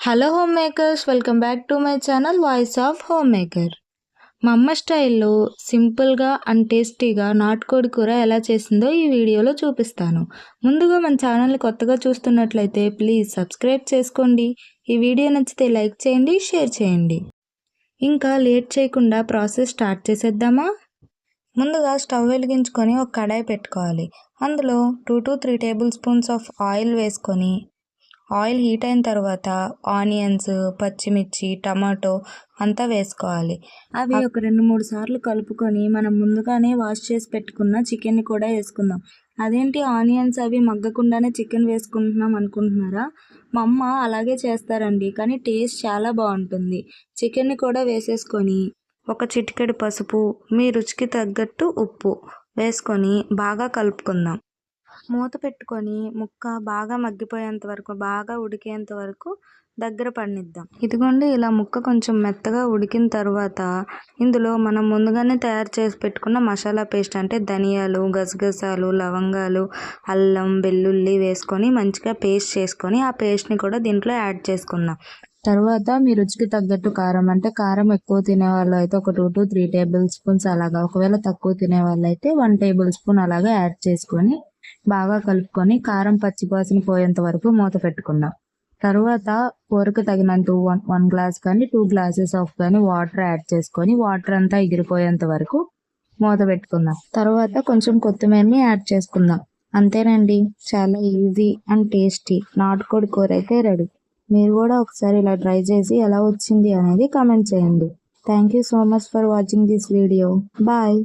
Hello home makers welcome back to my channel voice of home maker మా అమ్మ స్టైల్లో సింపుల్గా అండ్ టేస్టీగా నాటుకోడి కూర ఎలా చేసిందో ఈ వీడియోలో చూపిస్తాను. ముందుగా మన ఛానల్ కొత్తగా చూస్తున్నట్లయితే ప్లీజ్ సబ్స్క్రైబ్ చేసుకోండి. ఈ వీడియో నచ్చితే లైక్ చేయండి షేర్ చేయండి. ఇంకా లేట్ చేయకుండా ప్రాసెస్ స్టార్ట్ చేసేద్దామా? ముందుగా స్టవ్ వెలిగించుకొని ఒక కడాయి పెట్టుకోవాలి. అందులో two to three tablespoons of oil వేసుకొని ఆయిల్ హీట్ అయిన తర్వాత ఆనియన్స్ పచ్చిమిర్చి టమాటో అంతా వేసుకోవాలి. అవి ఒక రెండు మూడు సార్లు కలుపుకొని మనం ముందుగానే వాష్ చేసి పెట్టుకున్న చికెన్ని కూడా వేసుకుందాం. అదేంటి ఆనియన్స్ అవి మగ్గకుండానే చికెన్ వేసుకుంటున్నాం అనుకుంటున్నారా? మా అమ్మ అలాగే చేస్తారండి కానీ టేస్ట్ చాలా బాగుంటుంది. చికెన్ని కూడా వేసేసుకొని ఒక చిటికెడు పసుపు మీ రుచికి తగ్గట్టు ఉప్పు వేసుకొని బాగా కలుపుకుందాం. మూత పెట్టుకొని ముక్క బాగా మగ్గిపోయేంత వరకు బాగా ఉడికేంత వరకు దగ్గర పడినిద్దాం ఇదిగోండి ఇలా ముక్క కొంచెం మెత్తగా ఉడికిన తర్వాత ఇందులో మనం ముందుగానే తయారు చేసి పెట్టుకున్న మసాలా పేస్ట్ అంటే ధనియాలు గసగసాలు లవంగాలు అల్లం వెల్లుల్లి వేసుకొని మంచిగా పేస్ట్ చేసుకొని ఆ పేస్ట్ని కూడా దీంట్లో యాడ్ చేసుకుందాం. తర్వాత మీ రుచికి తగ్గట్టు కారం అంటే కారం ఎక్కువ తినే వాళ్ళు అయితే ఒక two to three table spoons అలాగా ఒకవేళ తక్కువ తినే వాళ్ళు అయితే వన్ టేబుల్ స్పూన్ అలాగా యాడ్ చేసుకొని బాగా కలుపుకొని కారం పచ్చిపాసిన పోయేంత వరకు మూత పెట్టుకుందాం. తర్వాత కూరకు తగినంత వన్ వన్ గ్లాస్ కానీ టూ గ్లాసెస్ ఆఫ్ కానీ వాటర్ యాడ్ చేసుకొని వాటర్ అంతా ఎగిరిపోయేంత వరకు మూత పెట్టుకుందాం. తర్వాత కొంచెం కొత్తిమీరని యాడ్ చేసుకుందాం. అంతేనండి చాలా ఈజీ అండ్ టేస్టీ. నాటుకోడి కూర అయితే రెడీ. మీరు కూడా ఒకసారి ఇలా ట్రై చేసి ఎలా వచ్చింది అనేది కామెంట్ చేయండి. Thank you so much for watching this video bye